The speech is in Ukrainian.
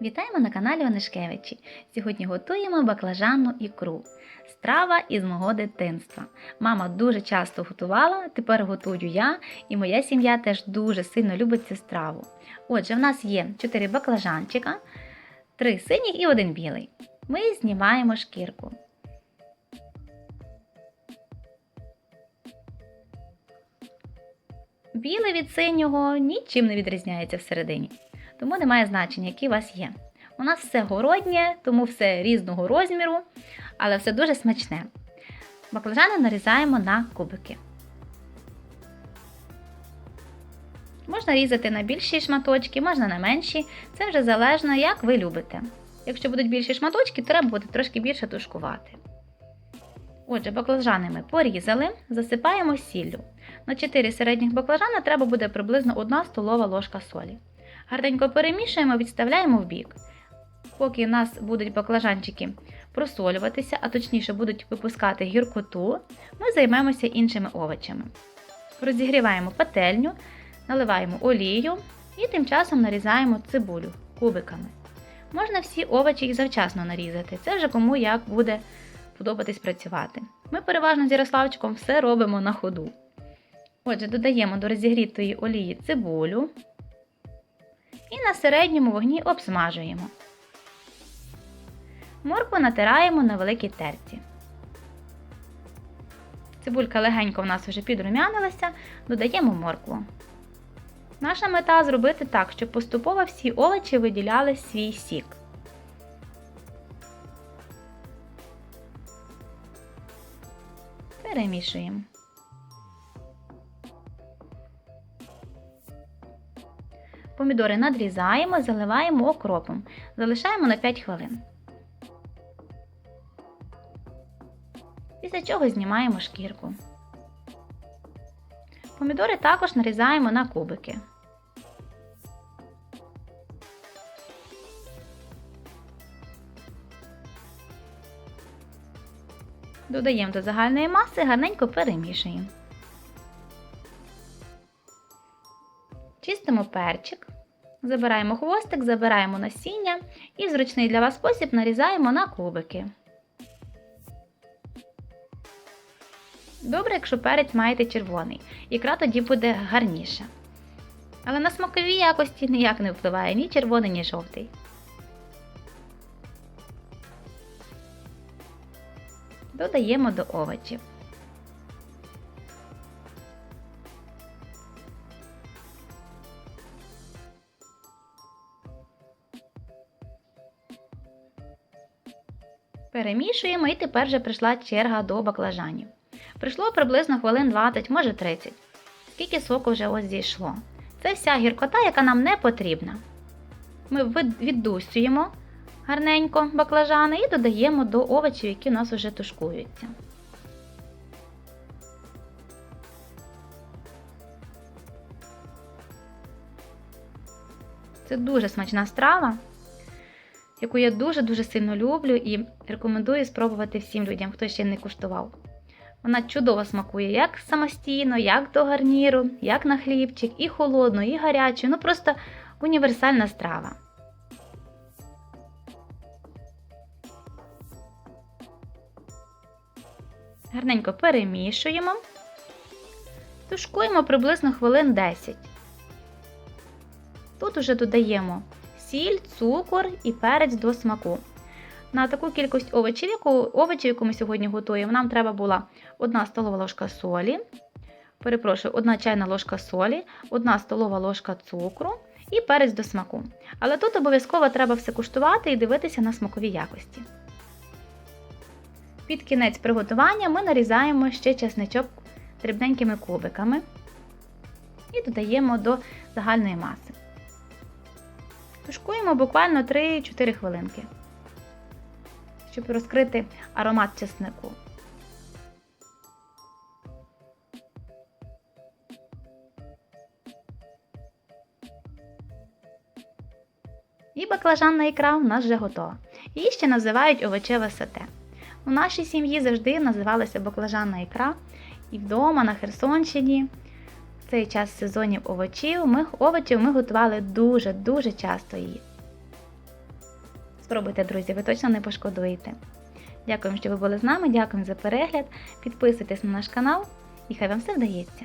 Вітаємо на каналі Онишкевичі. Сьогодні готуємо баклажанну ікру. Страва із мого дитинства. Мама дуже часто готувала, тепер готую я, і моя сім'я теж дуже сильно любить цю страву. Отже, в нас є 4 баклажанчика, 3 синіх і 1 білий. Ми знімаємо шкірку. Білий від синього нічим не відрізняється всередині тому немає значення, який у вас є. У нас все городнє, тому все різного розміру, але все дуже смачне. Баклажани нарізаємо на кубики. Можна різати на більші шматочки, можна на менші. Це вже залежно, як ви любите. Якщо будуть більші шматочки, треба буде трошки більше тушкувати. Отже, баклажани ми порізали, засипаємо сіллю. На 4 середніх баклажана треба буде приблизно 1 столова ложка солі. Гарненько перемішуємо, відставляємо в бік. Поки у нас будуть баклажанчики просолюватися, а точніше будуть випускати гіркоту, ми займемося іншими овочами. Розігріваємо пательню, наливаємо олію і тим часом нарізаємо цибулю кубиками. Можна всі овочі і завчасно нарізати, це вже кому як буде подобатись працювати. Ми переважно з Ярославчиком все робимо на ходу. Отже, додаємо до розігрітої олії цибулю і на середньому вогні обсмажуємо. Моркву натираємо на великій терці. Цибулька легенько в нас вже підрумянилася, додаємо моркву. Наша мета зробити так, щоб поступово всі овочі виділяли свій сік. Перемішуємо. Помідори надрізаємо, заливаємо окропом. Залишаємо на 5 хвилин. Після чого знімаємо шкірку. Помідори також нарізаємо на кубики. Додаємо до загальної маси, гарненько перемішуємо. Чистимо перчик, забираємо хвостик, забираємо насіння і в зручний для вас спосіб нарізаємо на кубики. Добре, якщо перець маєте червоний, ікра тоді буде гарніша. Але на смакові якості ніяк не впливає ні червоний, ні жовтий. Додаємо до овочів. Перемішуємо і тепер вже прийшла черга до баклажанів. Прийшло приблизно хвилин 20, може 30. Скільки соку вже ось зійшло. Це вся гіркота, яка нам не потрібна. Ми віддусюємо гарненько баклажани і додаємо до овочів, які у нас вже тушкуються. Це дуже смачна страва яку я дуже-дуже сильно люблю і рекомендую спробувати всім людям, хто ще не куштував. Вона чудово смакує як самостійно, як до гарніру, як на хлібчик, і холодну, і гарячу. Ну просто універсальна страва. Гарненько перемішуємо, тушкуємо приблизно хвилин 10. Тут уже додаємо сіль, цукор і перець до смаку. На таку кількість овочів, яку, овочів, яку ми сьогодні готуємо, нам треба була 1 столова ложка солі, перепрошую, 1 чайна ложка солі, 1 столова ложка цукру і перець до смаку. Але тут обов'язково треба все куштувати і дивитися на смакові якості. Під кінець приготування ми нарізаємо ще чесничок дрібненькими кубиками і додаємо до загальної маси. Тушкуємо буквально 3-4 хвилинки, щоб розкрити аромат чеснику. І баклажанна ікра у нас вже готова. Її ще називають овочеве сате. У нашій сім'ї завжди називалася баклажанна ікра. І вдома на Херсонщині цей час сезонів овочів ми, овочів ми готували дуже-дуже часто її. Спробуйте, друзі, ви точно не пошкодуєте. Дякуємо, що ви були з нами, дякуємо за перегляд. Підписуйтесь на наш канал і хай вам все вдається.